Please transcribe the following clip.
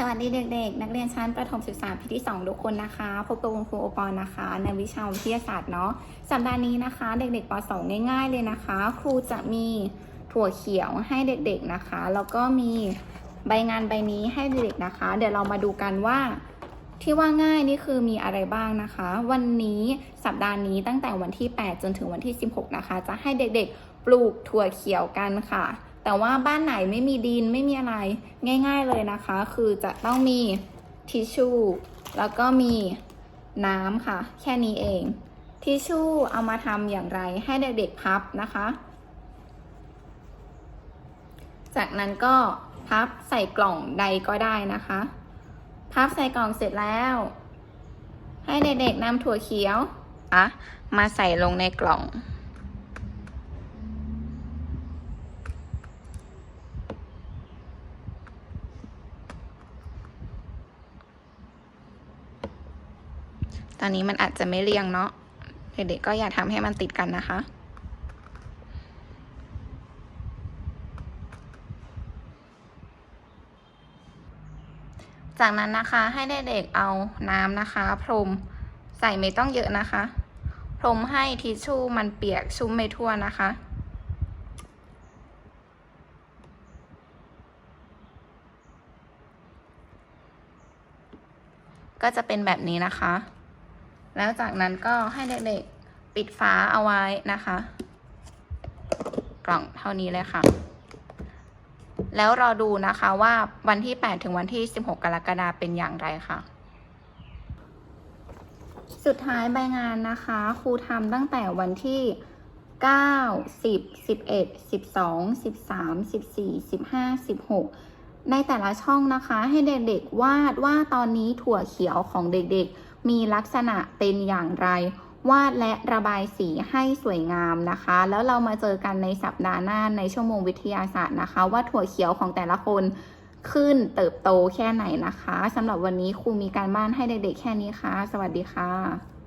สวัสดีเด็กๆ นักเรียนชั้นประถมศึกษาปีที่ 2 ทุกคนนะคะ พบกับคุณครูโอปอลนะคะ ในวิชาวิทยาศาสตร์เนาะ สัปดาห์นี้นะคะ เด็กๆป .2 ง่าย ๆ เลยนะคะ ครูจะมีถั่วเขียวให้เด็กๆนะคะ แล้วก็มีใบงานใบนี้ให้เด็กๆนะคะ เดี๋ยวเรามาดูกันว่า ที่ว่าง่ายนี่คือมีอะไรบ้างนะคะ วันนี้สัปดาห์นี้ตั้งแต่วันที่ 8 จนถึงวันที่ 16 นะคะ จะให้เด็กๆ ปลูกถั่วเขียวกันค่ะ แต่ว่าบ้านไหนไม่มีดินไม่มีอะไรง่าย ๆเลยนะคะ คือจะต้องมีทิชชู่แล้วก็มีน้ำค่ะ แค่นี้เอง ทิชชู่เอามาทำอย่างไรให้เด็กๆพับนะคะ จากนั้นก็พับใส่กล่องใดก็ได้นะคะ พับใส่กล่องเสร็จแล้ว ให้เด็กๆนำถั่วเขียวอะมาใส่ลงในกล่อง ตอนนี้มันอาจจะไม่เรียงเนาะ เด็กๆก็อย่าทำให้มันติดกันนะคะ จากนั้นนะคะให้เด็กๆเอาน้ำนะคะ พรมใส่ไม่ต้องเยอะนะคะ พรมให้ทิชชู่มันเปียกชุ่มไม่ทั่วนะคะก็จะเป็นแบบนี้นะคะ แล้วจากนั้นก็ให้เด็กๆปิดฝาเอาไว้นะคะ กล่องเท่านี้เลยค่ะ แล้วรอดูนะคะว่าวันที่ 8 ถึงวันที่ 16 กรกฎาคมเป็นอย่างไรค่ะ สุดท้ายใบงานนะคะ ครูทำตั้งแต่วันที่9 10 11 12 13 14 15 16 ในแต่ละช่องนะคะ ให้เด็กๆวาดว่าตอนนี้ถั่วเขียวของเด็กๆ มีลักษณะเป็นอย่างไร วาดและระบายสีให้สวยงามนะคะ แล้วเรามาเจอกันในสัปดาห์หน้าในชั่วโมงวิทยาศาสตร์นะคะ ว่าถั่วเขียวของแต่ละคนขึ้นเติบโตแค่ไหนนะคะสำหรับวันนี้ครูมีการบ้านให้เด็กๆแค่นี้ค่ะ สวัสดีค่ะ